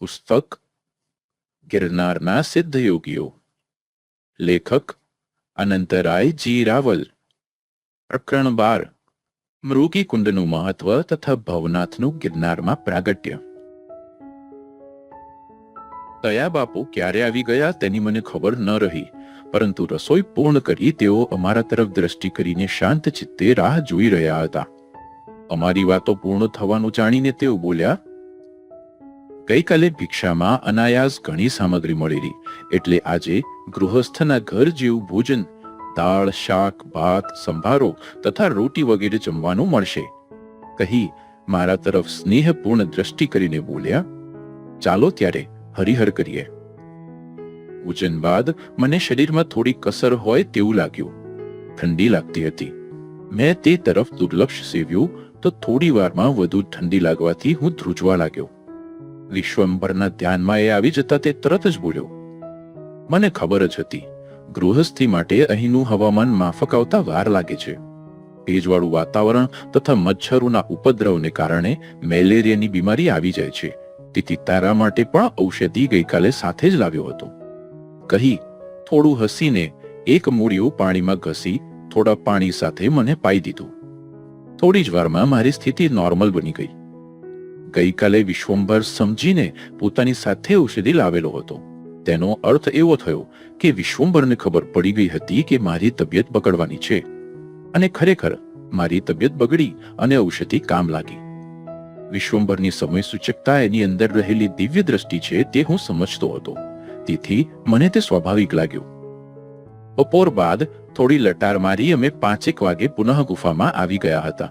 પુસ્તક ગિરનારના સિદ્ધ યોગીઓ લેખક અનંતરાય જી રાવલ પ્રકરણ બાર. મૃગી કુંડનું મહત્વ તથા ભવનાથનું ગિરનારમાં પ્રાગટ્ય. દયા બાપુ ક્યારે આવી ગયા તેની મને ખબર ન રહી, પરંતુ રસોઈ પૂર્ણ કરી તેઓ અમારા તરફ દ્રષ્ટિ કરીને શાંત ચિત્તે રાહ જોઈ રહ્યા હતા. અમારી વાતો પૂર્ણ થવાનું જાણીને તેઓ બોલ્યા ગઈકાલે ભિક્ષામાં અનાયાસ ઘણી સામગ્રી મળેલી. એટલે આજે ગૃહસ્થના ઘર જેવું ભોજન, દાળ, શાક, ભાત, સંભારો તથા રોટી વગેરે જમવાનું મળશે. કહી મારા તરફ સ્નેહપૂર્ણ દ્રષ્ટિ કરીને બોલ્યા, ચાલો ત્યારે હરિહર કરીએ. ભોજન બાદ મને શરીરમાં થોડી કસર હોય તેવું લાગ્યું. ઠંડી લાગતી હતી. મેં તે તરફ દુર્લક્ષ સેવ્યું તો થોડી વારમાં વધુ ઠંડી લાગવાથી હું ધ્રુજવા લાગ્યો. વિશ્વંભરના ધ્યાનમાં એ આવી જતા તે તરત જ બોલ્યો, મને ખબર જ હતી, ગૃહસ્થી માટે અહીંનું હવામાન માફક આવતા વાર લાગે છે. ભેજવાળું વાતાવરણ તથા મચ્છરોના ઉપદ્રવને કારણે મેલેરિયાની બીમારી આવી જાય છે. તેથી તારા માટે પણ ઔષધિ ગઈકાલે સાથે જ લાવ્યો હતો. કહી થોડું હસીને એક મૂળિયું પાણીમાં ઘસી થોડા પાણી સાથે મને પાઈ દીધું. થોડી જ વારમાં મારી સ્થિતિ નોર્મલ બની ગઈ. ગઈકાલે વિશ્વંભર સમજીને પોતાની સાથે ઔષધિ લાવેલો હતો. તેનો અર્થ એવો થયો કે વિશ્વંભરને ખબર પડી ગઈ હતી કે મારી તબિયત બગડવાની છે અને ખરેખર મારી તબિયત બગડી અને ઔષધિ કામ લાગી. વિશ્વંભરની સમય સૂચકતા એની અંદર રહેલી દિવ્ય દ્રષ્ટિ છે તે હું સમજતો હતો. તેથી મને તે સ્વાભાવિક લાગ્યું. બપોર બાદ થોડી લટાર મારી અમે પાંચેક વાગે પુનઃ ગુફામાં આવી ગયા હતા.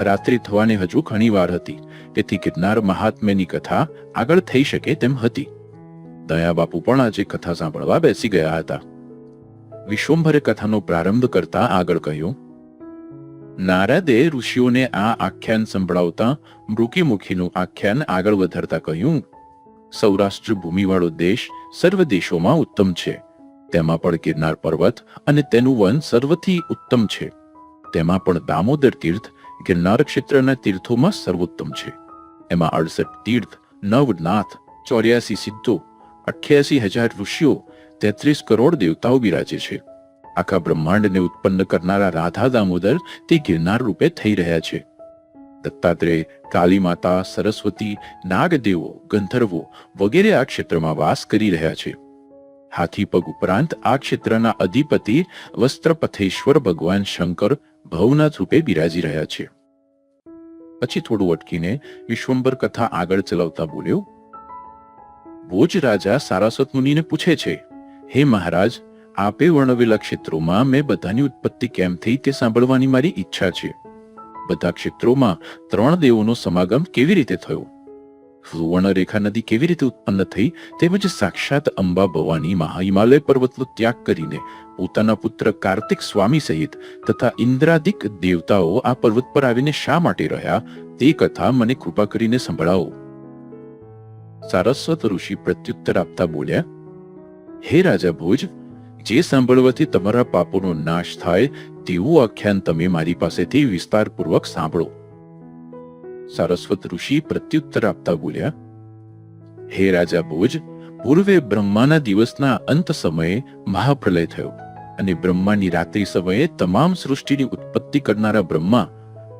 રાત્રિ થવાની હજુ ઘણી વાર હતી. તેથી ગિરનાર મહાત્મ્યની કથા આગળ થઈ શકે તેમ હતી. દયા પણ આજે કથા સાંભળવા બેસી ગયા હતા. વિશ્વંભરે કથાનો પ્રારંભ કરતા આગળ કહ્યું, નારદે ઋષિઓને આ આખ્યાન સંભળાવતા મૃકીમુખીનું આખ્યાન આગળ વધારતા કહ્યું, સૌરાષ્ટ્ર ભૂમિવાળો દેશ સર્વ દેશોમાં ઉત્તમ છે. તેમાં પણ ગિરનાર પર્વત અને તેનું વન સર્વથી ઉત્તમ છે. તેમાં પણ દામોદર તીર્થ ગિરનાર ક્ષેત્રના તીર્થોમાં સર્વોત્તમ છે. એમાં અડસઠ તીર્થ, નવનાથ, ચોર્યાસી સિદ્ધો, અઠ્યાસી હજાર ઋષિઓ, તેત્રીસ કરોડ દેવતાઓ બિરાજે છે. આખા બ્રહ્માંડને ઉત્પન્ન કરનારા રાધા દામોદર તે ગિરનાર રૂપે થઈ રહ્યા છે. દત્તાત્રેય કાલી માતા સરસ્વતી, નાગદેવો, ગંધર્વો વગેરે આ ક્ષેત્રમાં વાસ કરી રહ્યા છે. હાથી પગ ઉપરાંત આ ક્ષેત્રના અધિપતિ વસ્ત્રપથેશ્વર ભગવાન શંકર ભવનાથ રૂપે બિરાજી રહ્યા છે. પછી થોડું અટકીને વિશ્વંભર કથા આગળ ચલાવતા બોલ્યો, ભોજ રાજા સારાસત મુનિને પૂછે છે, હે મહારાજ, આપે વર્ણવેલા ક્ષેત્રોમાં મેં બધાની ઉત્પત્તિ કેમ થઈ તે સાંભળવાની મારી ઈચ્છા છે. બધા ક્ષેત્રોમાં ત્રણ દેવોનો સમાગમ કેવી રીતે થયો? સુવર્ણરેખા નદી કેવી રીતે ઉત્પન્ન થઈ તેમજ સાક્ષાત અંબા ભવાની મહાહિમાલય પર્વતનો ત્યાગ કરીને પોતાના પુત્ર કાર્તિક સ્વામી સહિત તથા ઇન્દ્રાદિક દેવતાઓ આ પર્વત પર આવીને શા માટે રહ્યા તે કથા મને કૃપા કરીને સંભળાવો. સારસ્વત ઋષિ પ્રત્યુત્તર આપતા બોલ્યા, હે રાજા ભોજ, જે સાંભળવાથી તમારા પાપોનો નાશ થાય તેવું આખ્યાન તમે મારી પાસેથી વિસ્તારપૂર્વક સાંભળો. સારસ્વત ઋષિ પ્રત્યુત્તર આપતા બોલ્યા, હે રાજા ભોજ, પૂર્વે બ્રહ્માના દિવસના અંત સમયે મહાપ્રલય થયો અને બ્રહ્માની રાત્રિ સમયે તમામ સૃષ્ટિની ઉત્પત્તિ કરનારા બ્રહ્મા,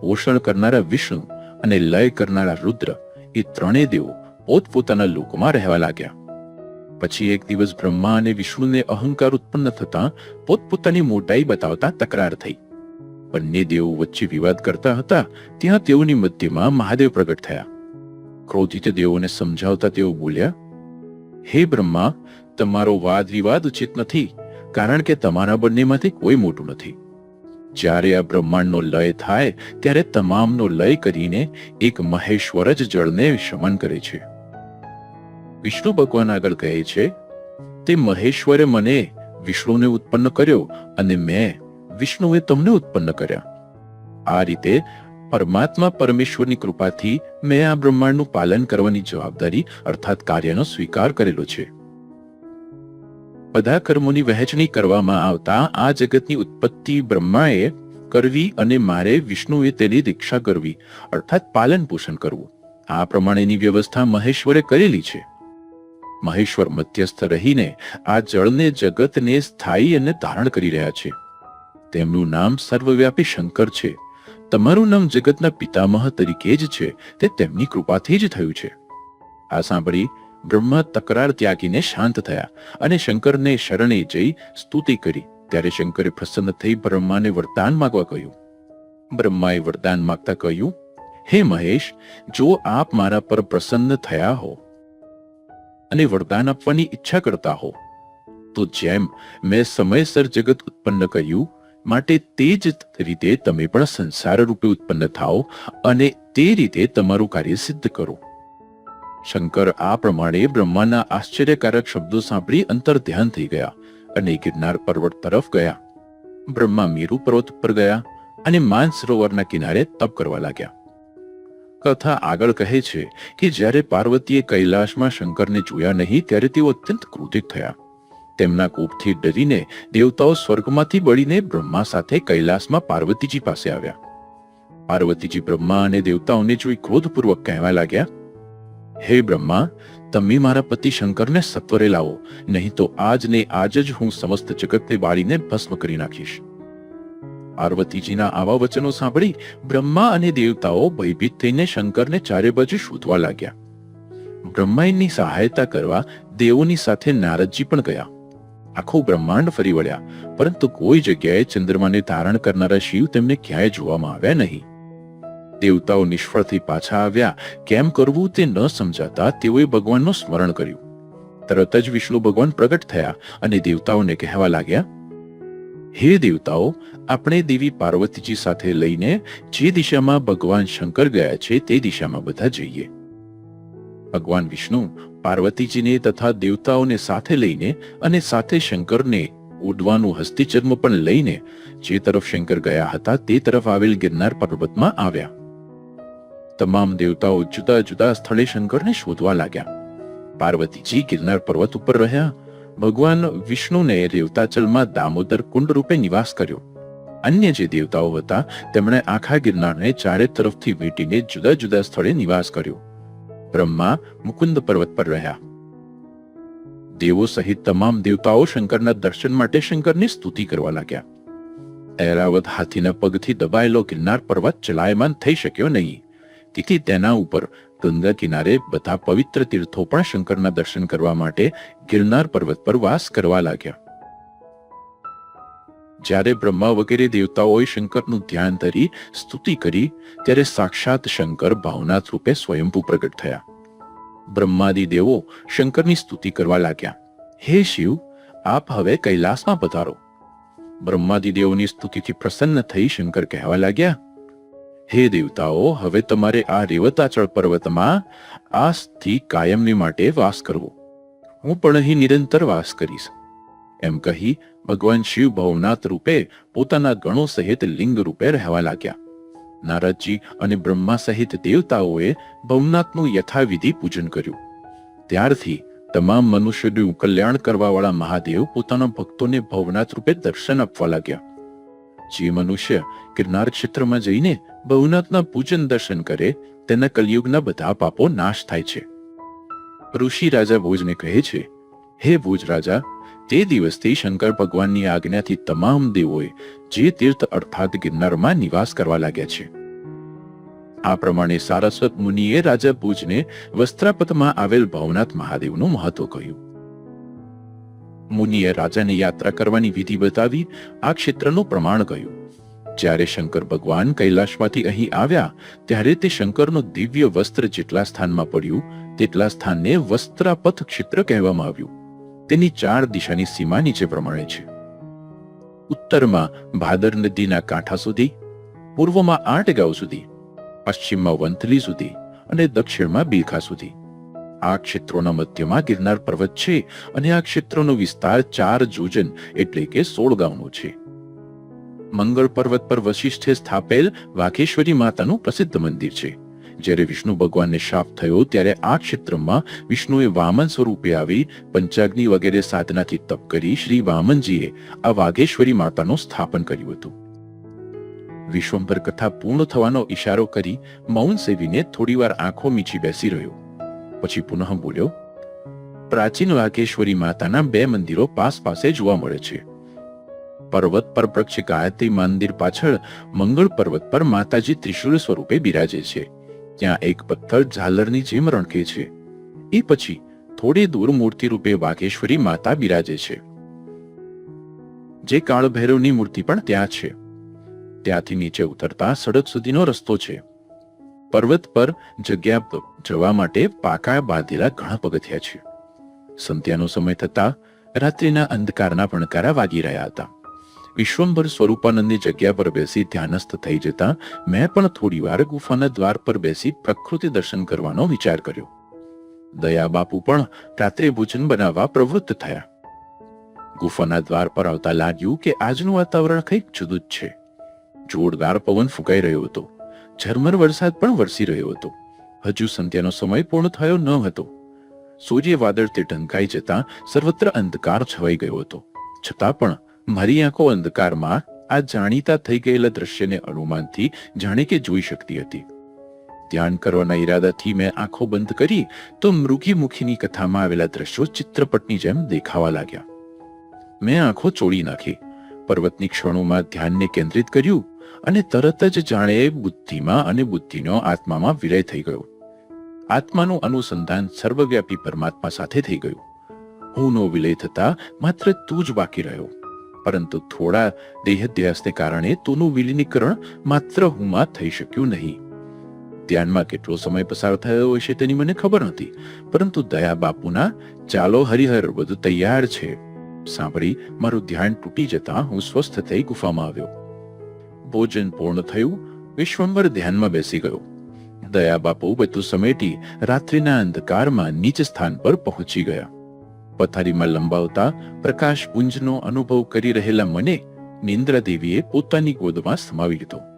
પોષણ કરનારા વિષ્ણુ અને લય કરનારા રુદ્ર એ ત્રણેય દેવો પોતપોતાના લોકમાં રહેવા લાગ્યા. પછી એક દિવસ બ્રહ્મા અને વિષ્ણુને અહંકાર ઉત્પન્ન થતા પોતપોતાની મોટાઈ બતાવતા તકરાર થઈ. બંને દેવો વચ્ચે વિવાદ કરતા હતા, ત્યાં તેઓની મધ્યમાં મહાદેવ પ્રગટ થયા. ક્રોધિત દેવોને સમજાવતા તેઓ બોલ્યા, હે બ્રહ્મા, તમારો વાદ વિવાદ ઉચિત નથી, કારણ કે તમારા બંનેમાંથી કોઈ મોટું નથી. જ્યારે આ બ્રહ્માંડનો લય થાય, ત્યારે તમામનો લય કરીને એક મહેશ્વર જ જળને શમન કરે છે. વિષ્ણુ ભગવાન આગળ કહે છે, તે મહેશ્વરે મને વિષ્ણુને ઉત્પન્ન કર્યો અને મેં વિષ્ણુએ તમને ઉત્પન્ન કર્યા. આ રીતે પરમાત્મા પરમેશ્વરની કૃપાથી મેં આ બ્રહ્માંડનું પાલન કરવાની જવાબદારી અર્થાત કાર્યનો સ્વીકાર કરેલો છે. બધા કર્મોની વહેંચણી કરવામાં આવતા આ જગતની ઉત્પત્તિ બ્રહ્માએ કરવી અને મારે વિષ્ણુએ તેની દીક્ષા કરવી, અર્થાત પાલન પોષણ કરવું. આ પ્રમાણેની વ્યવસ્થા મહેશ્વરે કરેલી છે. મહેશ્વર મધ્યસ્થ રહીને આ જળને જગતને સ્થાયી અને ધારણ કરી રહ્યા છે. તેમનું નામ સર્વવ્યાપી શંકર છે. તમારું નામ જગતના પિતામહ તરીકે જ છે. તે તેમની કૃપાથી જ થયું છે. આ સાંભળી બ્રહ્મા તકરાર ત્યાગીને શાંત થયા અને શંકરને શરણે જઈ સ્તુતિ કરી. ત્યારે શંકરે પ્રસન્ન થઈ બ્રહ્માને વરદાન માગવા કહ્યું. બ્રહ્માએ વરદાન માગતા કહ્યું, હે મહેશ, જો આપ મારા પર પ્રસન્ન થયા હો અને વરદાન આપવાની ઈચ્છા કરતા હો, તો જેમ મેં સમયસર જગત ઉત્પન્ન કર્યું માટે તે જ રીતે તમે પણ સંસાર રૂપે ઉત્પન્ન થાઓ અને તે રીતે તમારું કાર્ય સિદ્ધ કરો. શંકર આ પ્રમાણે બ્રહ્માના આશ્ચર્યકારક શબ્દો સાંભળી અંતર ધ્યાન થઈ ગયા અને ગિરનાર પર્વત તરફ ગયા. બ્રહ્મા મેરુ પર્વત પર ગયા અને માનસરોવરના કિનારે તપ કરવા લાગ્યા. કથા આગળ કહે છે કે જ્યારે પાર્વતીએ કૈલાશમાં શંકરને જોયા નહીં, ત્યારે તેઓ અત્યંત ક્રોધિત થયા. તેમના કોપથી ડરીને દેવતાઓ સ્વર્ગમાંથી બળીને બ્રહ્મા સાથે કૈલાસમાં પાર્વતીજી પાસે આવ્યા. પાર્વતીજી બ્રહ્મા અને દેવતાઓને જોઈ ક્રોધપૂર્વક કહેવા લાગ્યા, હે બ્રહ્મા, તમે મારા પતિ શંકરને સત્વરે લાવો, નહીં તો આજને આજ જ હું સમસ્ત જગતને બાળીને ભસ્મ કરી નાખીશ. પાર્વતીજીના આવા વચનો સાંભળી બ્રહ્મા અને દેવતાઓ ભયભીત થઈને શંકરને ચારે બાજુ શોધવા લાગ્યા. બ્રહ્માની સહાયતા કરવા દેવોની સાથે નારદજી પણ ગયા. આખું બ્રહ્માંડ ફરી વળ્યા, પરંતુ કોઈ જગ્યાએ ચંદ્રમાને ધારણ કરનારા શિવ તેમને ક્યાંય જોવામાં આવ્યા નહીં. દેવતાઓ નિષ્ફળથી પાછા આવ્યા, કેમ કરવું તે ન સમજાતા તેઓએ ભગવાનનું સ્મરણ કર્યું. તરત જ વિષ્ણુ ભગવાન પ્રગટ થયા અને દેવતાઓને કહેવા લાગ્યા, હે દેવતાઓ, આપણે દેવી પાર્વતીજી સાથે લઈને જે દિશામાં ભગવાન શંકર ગયા છે તે દિશામાં બધા જઈએ. ભગવાન વિષ્ણુ પાર્વતીજીને તથા દેવતાઓને સાથે લઈને અને સાથે શંકરને ઉડવાનું હસ્તીચર્મ પણ લઈને જે તરફ શંકર ગયા હતા તે તરફ આવેલ ગિરનાર પર્વતમાં આવ્યા. તમામ દેવતાઓ જુદા જુદા સ્થળે શંકરને શોધવા લાગ્યા. પાર્વતીજી ગિરનાર પર્વત ઉપર રહ્યા. ભગવાન વિષ્ણુને દેવતાચલમાં દામોદર કુંડ રૂપે નિવાસ કર્યો. અન્ય જે દેવતાઓ હતા, તેમણે આખા ગિરનારને ચારે તરફથી વેટીને જુદા જુદા સ્થળે નિવાસ કર્યો. બ્રહ્મા મુકુંદ પર્વત પર રહ્યા. દેવો સહિત તમામ દેવતાઓ શંકરના દર્શન માટે શંકરની સ્તુતિ કરવા લાગ્યા. ઐરાવત હાથીના પગથી દબાયેલો ગિરનાર પર્વત ચલાયમાન થઈ શક્યો નહીં. તેથી તેના ઉપર ગંગા કિનારે બધા પવિત્ર તીર્થો પણ શંકરના દર્શન કરવા માટે ગિરનાર પર્વત પર વાસ કરવા લાગ્યા. જ્યારે બ્રહ્મા વગેરે દેવતાઓએ શંકરનું ધ્યાન ધરી સ્તુતિ કરી, ત્યારે સાક્ષાત શંકર ભાવનાથ રૂપે સ્વયંભૂ પ્રગટ થયા. બ્રહ્માદિ દેવો શંકરની સ્તુતિ કરવા લાગ્યા. હે શિવ, આપ હવે કૈલાસમાં પધારો. બ્રહ્માદિ દેવોની સ્તુતિથી પ્રસન્ન થઈ શંકર કહેવા લાગ્યા, હે દેવતાઓ, હવે તમારે આ રેવતાચળ પર્વતમાં આજથી કાયમની માટે વાસ કરવો. હું પણ અહીં નિરંતર વાસ કરીશ. એમ કહી ભગવાન શિવ ભવનાથ રૂપે પોતાના ગણો સહિત લિંગ રૂપે રહેવા લાગ્યા. નારદજી અને બ્રહ્મા સહિત દેવતાઓએ ભવનાથનું યથાવિધિ પૂજન કર્યું. ત્યારથી તમામ મનુષ્યનું કલ્યાણ કરવાવાળા મહાદેવ પોતાના ભક્તોને ભવનાથ રૂપે દર્શન આપવા લાગ્યા. જે મનુષ્ય ગિરનાર ક્ષેત્રમાં જઈને ભવનાથના પૂજન દર્શન કરે, તેના કલયુગના બધા પાપો નાશ થાય છે. ઋષિ રાજા ભોજને કહે છે હે ભુજ રાજા તે દિવસથી શંકર ભગવાનની આજ્ઞાથી તમામ દેવોએ જે તીર્થ અર્થાત ગિરનારમાં નિવાસ કરવા લાગ્યા છે. આ પ્રમાણે સારસ્વત મુનિએ રાજા ભુજને વસ્ત્રાપતમાં આવેલ ભવનાથ મહાદેવનું મહત્વ કહ્યું. મુનિએ રાજાને યાત્રા કરવાની વિધિ બતાવી આ ક્ષેત્રનું પ્રમાણ કહ્યું. જ્યારે શંકર ભગવાન કૈલાશમાંથી અહીં આવ્યા, ત્યારે તે શંકરનું દિવ્ય વસ્ત્ર જેટલા સ્થાનમાં પડ્યું, તેટલા સ્થાનને વસ્ત્રાપથ ક્ષેત્ર કહેવામાં આવ્યું. તેની ચાર દિશાની સીમા નીચે પ્રમાણે છે. ઉત્તરમાં ભાદર નદીના કાંઠા સુધી, પૂર્વમાં આઠ ગાંવ સુધી, પશ્ચિમમાં વંથલી સુધી અને દક્ષિણમાં બિલખા સુધી. આ ક્ષેત્રોના મધ્યમાં ગિરનાર પર્વત છે અને આ ક્ષેત્રનો વિસ્તાર ચાર જોજન એટલે કે સોળ ગામનો છે. મંગળ પર્વત પર વશિષ્ઠે સ્થાપેલ વાઘેશ્વરી માતાનું પ્રસિદ્ધ મંદિર છે. જ્યારે વિષ્ણુ ભગવાનને શાપ થયો ત્યારે આ ક્ષેત્રમાં વિષ્ણુએ વામન સ્વરૂપે આવી પંચાગ્નિ વગેરે સાધનાથી તપ કરી શ્રી વામનજીએ આ વાઘેશ્વરી માતાનું સ્થાપન કર્યું હતું. વિશ્વંભર કથા પૂર્ણ થવાનો ઈશારો કરી મૌન સેવીને થોડીવાર આંખો મીચી બેસી રહ્યો. પછી પુનઃ બોલ્યો, પ્રાચીન વાઘેશ્વરી માતાના બે મંદિરો પાસ પાસે જોવા મળે છે. પર્વત પર વૃક્ષ ગાયત્રી મંદિર પાછળ મંગળ પર્વત પર માતાજી ત્રિશુલ સ્વરૂપે બિરાજે છે. ત્યાં એક પથ્થર ઝાલરની જેમ રણકે છે. એ પછી થોડી દૂર મૂર્તિ રૂપે વાઘેશ્વરી માતા બિરાજે છે. જે કાળભૈરવની મૂર્તિ પણ ત્યાં છે. ત્યાંથી નીચે ઉતરતા સડક સુધીનો રસ્તો છે. પર્વત પર જગ્યા જવા માટે પાકા બાંધેલા ઘણા પગથિયા છે. સંધ્યાનો સમય થતા રાત્રિના અંધકારના ભણકારા વાગી રહ્યા હતા. વિશ્વંભર સ્વરૂપાનંદની જગ્યા પર બેસી ધ્યાનસ્થ થઈ જતા મેં પણ થોડી વાર ગુફાના દ્વાર પર બેસી પ્રકૃતિ દર્શન કરવાનો વિચાર કર્યો. દયા બાપુ પણ રાત્રે ભોજન બનાવવા પ્રવૃત્ત થયા. ગુફાના દ્વાર પર આવતા લાગ્યું કે આજનું વાતાવરણ કંઈક જુદું જ છે. જોરદાર પવન ફૂંકાઈ રહ્યો હતો. ઝરમર વરસાદ પણ વરસી રહ્યો હતો. હજુ સંધ્યાનો સમય પૂર્ણ થયો ન હતો. સૂર્ય વાદળથી ઢંકાઈ જતા સર્વત્ર અંધકાર છવાઈ ગયો હતો. છતાં પણ મારી આંખો અંધકારમાં આ જાણીતા થઈ ગયેલા દ્રશ્યને અનુમાનથી જાણે કે જોઈ શકતી હતી. ધ્યાન કરવાના ઈરાદાથી મેં આંખો બંધ કરી તો મૃગી મુખીની કથામાં આવેલા દ્રશ્યો ચિત્રપટની જેમ દેખાવા લાગ્યા. મેં આંખો ચોળી નાખી. પર્વતની ક્ષણોમાં ધ્યાનને કેન્દ્રિત કર્યું અને તરત જ જાણે બુદ્ધિમાં અને બુદ્ધિનો આત્મામાં વિલય થઈ ગયો. આત્માનું અનુસંધાન સર્વવ્યાપી પરમાત્મા સાથે થઈ ગયું. હુંનો વિલય થતા માત્ર તું જ બાકી રહ્યો. પરંતુ થોડા દેહધ્યાસને કારણે તોનું વિલીનીકરણ માત્ર હુંમાં થઈ શક્યું નહીં. ધ્યાનમાં કેટલો સમય પસાર થયો હશે તેની મને ખબર નથી, પરંતુ દયા બાપુના ચાલો હરિહર બધું તૈયાર છે. સાંભળી, મારું ધ્યાન તૂટી જતા હું સ્વસ્થ થઈ ગુફામાં આવ્યો. ભોજન પૂર્ણ થયું, વિશ્વંભર ધ્યાનમાં બેસી ગયો. દયા બાપુ બધું સમેટી રાત્રિના અંધકારમાં નીચ સ્થાન પર પહોંચી ગયા. પથારીમાં લંબાવતા પ્રકાશ પુંજનો અનુભવ કરી રહેલા મને નિંદ્રાદેવીએ પોતાની ગોદમાં સમાવી લીધો.